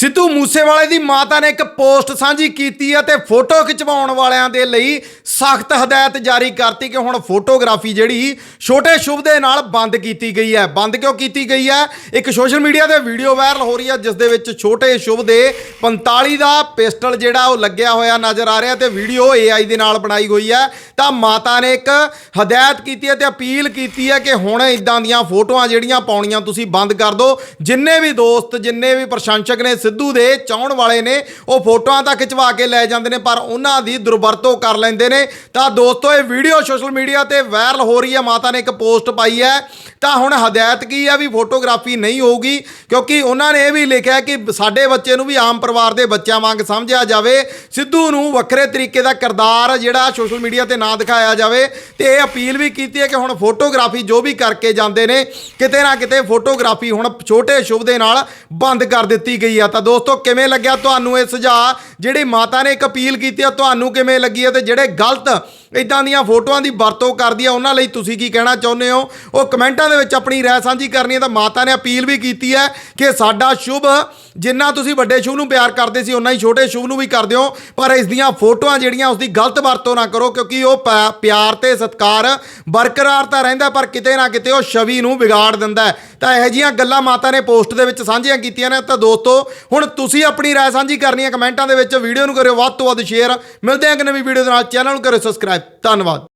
ਸਿੱਧੂ ਮੂਸੇਵਾਲੇ ਦੀ ਮਾਤਾ ਨੇ ਇੱਕ ਪੋਸਟ ਸਾਂਝੀ ਕੀਤੀ ਹੈ ਤੇ ਫੋਟੋ ਖਿਚਵਾਉਣ ਵਾਲਿਆਂ ਦੇ ਲਈ ਸਖਤ ਹਦਾਇਤ ਜਾਰੀ ਕਰਤੀ ਕਿ ਹੁਣ ਫੋਟੋਗ੍ਰਾਫੀ ਜਿਹੜੀ ਛੋਟੇ ਸ਼ੁਭ ਦੇ ਨਾਲ ਬੰਦ ਕੀਤੀ ਗਈ ਹੈ। ਬੰਦ ਕਿਉਂ ਕੀਤੀ ਗਈ ਹੈ? ਇੱਕ ਸੋਸ਼ਲ ਮੀਡੀਆ ਤੇ ਵੀਡੀਓ ਵਾਇਰਲ ਹੋ ਰਹੀ ਹੈ, ਜਿਸ ਦੇ ਵਿੱਚ ਛੋਟੇ ਸ਼ੁਭ ਦੇ 45 ਦਾ ਪਿਸਟਲ ਜਿਹੜਾ ਉਹ ਲੱਗਿਆ ਹੋਇਆ ਨਜ਼ਰ ਆ ਰਿਹਾ ਤੇ ਵੀਡੀਓ AI ਦੇ ਨਾਲ ਬਣਾਈ ਹੋਈ ਹੈ। ਤਾਂ ਮਾਤਾ ਨੇ ਇੱਕ ਹਦਾਇਤ ਕੀਤੀ ਹੈ ਤੇ ਅਪੀਲ ਕੀਤੀ ਹੈ ਕਿ ਹੁਣ ਇਦਾਂ ਦੀਆਂ ਫੋਟੋਆਂ ਜਿਹੜੀਆਂ ਪਾਉਣੀਆਂ ਤੁਸੀਂ ਬੰਦ ਕਰ ਦਿਓ। ਜਿੰਨੇ ਵੀ ਦੋਸਤ, ਜਿੰਨੇ ਵੀ ਪ੍ਰਸ਼ੰਸਕ ਨੇ ਸਿੱਧੂ ਦੇ ਚਾਹਣ ਵਾਲੇ ਨੇ, ਉਹ ਫੋਟੋਆਂ ਤਾਂ ਖਿਚਵਾ ਕੇ ਲੈ ਜਾਂਦੇ ਨੇ, ਪਰ ਉਹਨਾਂ ਦੀ ਦੁਰਵਰਤੋਂ ਕਰ ਲੈਂਦੇ ਨੇ। ਤਾਂ ਦੋਸਤੋ, ਇਹ ਵੀਡੀਓ ਸੋਸ਼ਲ ਮੀਡੀਆ ਤੇ ਵਾਇਰਲ ਹੋ ਰਹੀ ਹੈ, ਮਾਤਾ ਨੇ ਇੱਕ ਪੋਸਟ ਪਾਈ ਹੈ। ਤਾਂ ਹੁਣ ਹਦਾਇਤ ਕੀ ਹੈ ਵੀ ਫੋਟੋਗ੍ਰਾਫੀ ਨਹੀਂ ਹੋਊਗੀ? ਕਿਉਂਕਿ ਉਹਨਾਂ ਨੇ ਇਹ ਵੀ ਲਿਖਿਆ ਕਿ ਸਾਡੇ ਬੱਚੇ ਨੂੰ ਵੀ ਆਮ ਪਰਿਵਾਰ ਦੇ ਬੱਚਿਆਂ ਵਾਂਗ ਸਮਝਿਆ ਜਾਵੇ। ਸਿੱਧੂ ਨੂੰ ਵੱਖਰੇ ਤਰੀਕੇ ਦਾ ਕਿਰਦਾਰ ਜਿਹੜਾ ਸੋਸ਼ਲ ਮੀਡੀਆ ਤੇ ਨਾ ਦਿਖਾਇਆ ਜਾਵੇ। ਤੇ ਇਹ ਅਪੀਲ ਵੀ ਕੀਤੀ ਹੈ ਕਿ ਹੁਣ ਫੋਟੋਗ੍ਰਾਫੀ ਜੋ ਵੀ ਕਰਕੇ ਜਾਂਦੇ ਨੇ, ਕਿਤੇ ਨਾ ਕਿਤੇ ਫੋਟੋਗ੍ਰਾਫੀ ਹੁਣ ਛੋਟੇ ਸ਼ੁਭ ਦੇ ਨਾਲ ਬੰਦ ਕਰ ਦਿੱਤੀ ਗਈ ਆ। ਤਾਂ ਦੋਸਤੋ ਕਿਵੇਂ ਲੱਗਿਆ ਤੁਹਾਨੂੰ ਇਹ ਸੁਝਾਅ? ਜਿਹੜੀ ਮਾਤਾ ਨੇ ਇੱਕ ਅਪੀਲ ਕੀਤੀ ਆ, ਤੁਹਾਨੂੰ ਕਿਵੇਂ ਲੱਗੀ ਹੈ ਤੇ ਜਿਹੜੇ ਗਲਤ ਇਦਾਂ ਦੀਆਂ ਫੋਟੋਆਂ ਦੀ ਵਰਤੋਂ ਕਰਦੀ ਆ, ਉਹਨਾਂ ਲਈ ਤੁਸੀਂ ਕੀ ਕਹਿਣਾ ਚਾਹੁੰਦੇ ਹੋ? ਉਹ ਕਮੈਂਟਾਂ ਦੇ ਵਿੱਚ ਆਪਣੀ ਰਾਏ ਸਾਂਝੀ ਕਰਨੀ ਹੈ ਤਾਂ ਮਾਤਾ ਨੇ ਅਪੀਲ ਵੀ ਕੀਤੀ ਹੈ ਕਿ ਸਾਡਾ ਸ਼ੁਭ, ਜਿੰਨਾ ਤੁਸੀਂ ਵੱਡੇ ਸ਼ੁਭ ਨੂੰ ਪਿਆਰ ਕਰਦੇ ਸੀ ਉਨਾ ਹੀ ਛੋਟੇ ਸ਼ੁਭ ਨੂੰ ਵੀ ਕਰ ਦਿਓ, ਪਰ ਇਸ ਦੀਆਂ ਫੋਟੋਆਂ ਜਿਹੜੀਆਂ ਉਸ ਦੀ ਗਲਤ ਵਰਤੋਂ ਨਾ ਕਰੋ, ਕਿਉਂਕਿ ਉਹ ਪਿਆ- ਪਿਆਰ ਤੇ ਸਤਿਕਾਰ ਬਰਕਰਾਰ ਤਾਂ ਰਹਿੰਦਾ, ਪਰ ਕਿਤੇ ਨਾ ਕਿਤੇ ਉਹ ਛਵੀ ਨੂੰ ਵਿਗਾੜ ਦਿੰਦਾ ਤਾਂ ਇਹੋ ਜਿਹੀਆਂ ਗੱਲਾਂ ਮਾਤਾ ਨੇ ਪੋਸਟ ਦੇ ਵਿੱਚ ਸਾਂਝੀਆਂ ਕੀਤੀਆਂ ਨੇ। ਤਾਂ ਦੋਸਤੋ, ਹੁਣ ਤੁਸੀਂ ਆਪਣੀ ਰਾਏ ਸਾਂਝੀ ਕਰਨੀ ਹੈ ਕਮੈਂਟਾਂ ਦੇ ਵਿੱਚ। ਵਿੱਚ ਵੀਡੀਓ ਨੂੰ ਕਰਿਓ, ਵੱਧ ਤੋਂ ਵੱਧ ਸ਼ੇਅਰ ਮਿਲਦੇ ਹਾਂ ਇੱਕ ਨਵੀਂ ਵੀਡੀਓ ਦੇ ਨਾਲ। ਚੈਨਲ ਨੂੰ ਕਰਿਓ ਸਬਸਕ੍ਰਾਈਬ ਧੰਨਵਾਦ।